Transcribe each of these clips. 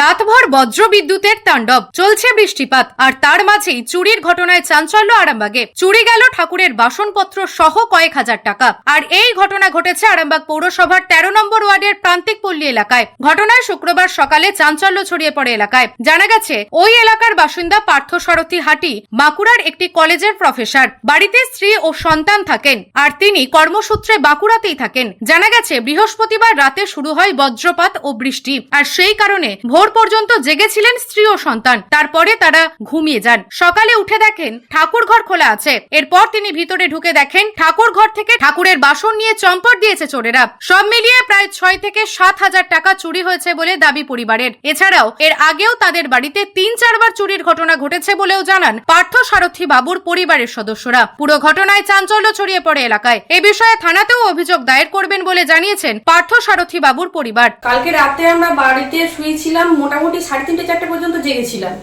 রাতভর বজ্র বিদ্যুতের তাণ্ডব, চলছে বৃষ্টিপাত, আর তার মাঝেই চুরির ঘটনায় চাঞ্চল্য আরামবাগে। চুরি গেল ঠাকুরের বাসনপত্র সহ কয়েক হাজার টাকা, আর এই ঘটনা ঘটেছে আরামবাগ পৌরসভার তেরো নম্বর ওয়ার্ডের পল্লী এলাকায়। ঘটনায় শুক্রবার সকালে চাঞ্চল্য ছড়িয়ে পড়ে এলাকায়। জানা গেছে, ওই এলাকার বাসিন্দা পার্থ সারথী হাটি, বাঁকুড়ার একটি কলেজের প্রফেসর। বাড়িতে স্ত্রী ও সন্তান থাকেন, আর তিনি কর্মসূত্রে বাঁকুড়াতেই থাকেন। জানা গেছে বৃহস্পতিবার রাতে শুরু হয় বজ্রপাত ও বৃষ্টি। আর সেই কারণে ভোর পর্যন্ত জেগেছিলেন স্ত্রী ও সন্তান। তারপরে তারা ঘুমিয়ে যান। সকালে উঠে দেখেন ঠাকুর ঘর খোলা আছে। এরপর তিনি ভিতরে ঢুকে দেখেন ঠাকুর ঘর থেকে ঠাকুরের বাসন নিয়ে চম্পট দিয়েছে চোরেরা। সব মিলিয়ে প্রায় ছয় থেকে সাত হাজার টাকা চুরি হয়েছে বলে দাবি পরিবারের। এছাড়াও এর আগেও তাদের বাড়িতে তিন চারবার চুরির ঘটনা ঘটেছে বলেও জানান পার্থ সারথী বাবুর পরিবারের সদস্যরা। পুরো ঘটনায় চাঞ্চল্য ছড়িয়ে পড়ে এলাকায়। এ বিষয়ে থানাতেও অভিযোগ দায়ের করবেন বলে জানিয়েছেন পার্থ সারথী বাবুর পরিবার। কালকে রাতে আমরা বাড়িতে শুয়েছিলাম, মোটামুটি সাড়ে তিনটে চারটে পর্যন্ত জেগেছিলাম।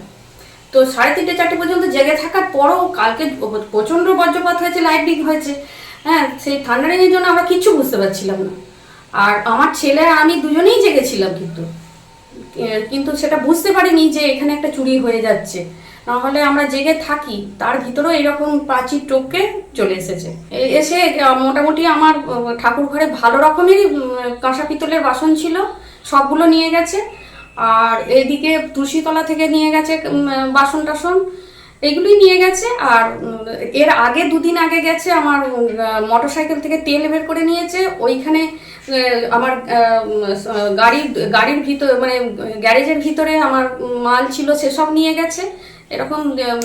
তো সাড়ে তিনটে চারটে পর্যন্ত জেগে থাকার পরও কালকে প্রচণ্ড বজ্রপাত হয়েছে লাইটিং হয়েছে। হ্যাঁ সেই থান্ডারিংয়ের জন্য আমরা কিচ্ছু বুঝতে পারছিলাম না। আর আমার ছেলে আর আমি দুজনেই জেগেছিলাম কিন্তু। কিন্তু সেটা বুঝতে পারিনি যে এখানে একটা চুরি হয়ে যাচ্ছে। নাহলে আমরা জেগে থাকি, তার ভিতরেও এরকম প্রাচীর টোপকে চলে এসেছে। এসে মোটামুটি আমার ঠাকুর ঘরে ভালো রকমেরই কাঁসা পিতলের বাসন ছিল, সবগুলো নিয়ে গেছে। আর এদিকে তুলসীতলা থেকে নিয়ে গেছে বাসন টাসন, এগুলোই নিয়ে গেছে। আর এর আগে দুদিন আগে গেছে আমার মোটর সাইকেল থেকে তেল বের করে নিয়েছে। ওইখানে আমার গাড়ির গাড়ির ভিতর মানে গ্যারেজের ভিতরে আমার মাল ছিল, সেসব নিয়ে গেছে। এরকম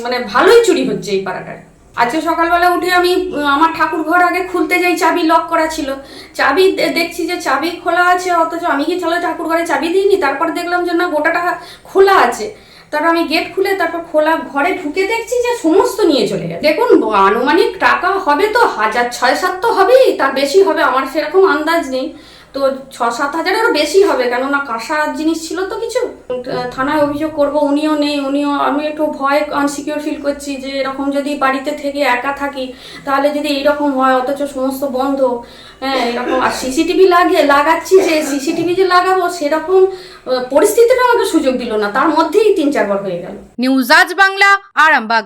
মানে ভালোই চুরি হচ্ছে এই পাড়াটায়। আজকে সকালবেলা উঠে আমি আমার ঠাকুর ঘর আগে খুলতে যাই, চাবি লক করা ছিল। চাবি দেখছি যে চাবি খোলা আছে, অথচ আমি কি চলো ঠাকুর ঘরে চাবি দিইনি? তারপর দেখলাম যে না, গোটাটা খোলা আছে। তারপর আমি গেট খুলে তারপর খোলা ঘরে ঢুকে দেখছি যে সমস্ত নিয়ে চলে গেছে। দেখুন আনুমানিক টাকা হবে তো, হাজার, ছয় সাত তো হবেই, তার বেশি হবে, আমার সেরকম আন্দাজ নেই। তো ছ সাত হাজারেরও বেশি হবে, কেননা কাঁসা জিনিস ছিল তো কিছু। থানায় অভিযোগ করব, উনিও নেই, উনিও, আমি একটু ভয় আনসিকিউর ফিল করছি যে এরকম যদি বাড়িতে থেকে একা থাকি, তাহলে যদি এইরকম হয়, অথচ সমস্ত বন্ধ। হ্যাঁ এরকম, আর সিসিটিভি লাগিয়ে, লাগাচ্ছি যে সিসিটিভি যে লাগাবো, সেরকম পরিস্থিতিটা আমাকে সুযোগ দিল না। তার মধ্যেই তিন চারবার হয়ে গেল। নিউজ আজ বাংলা, আরামবাগ।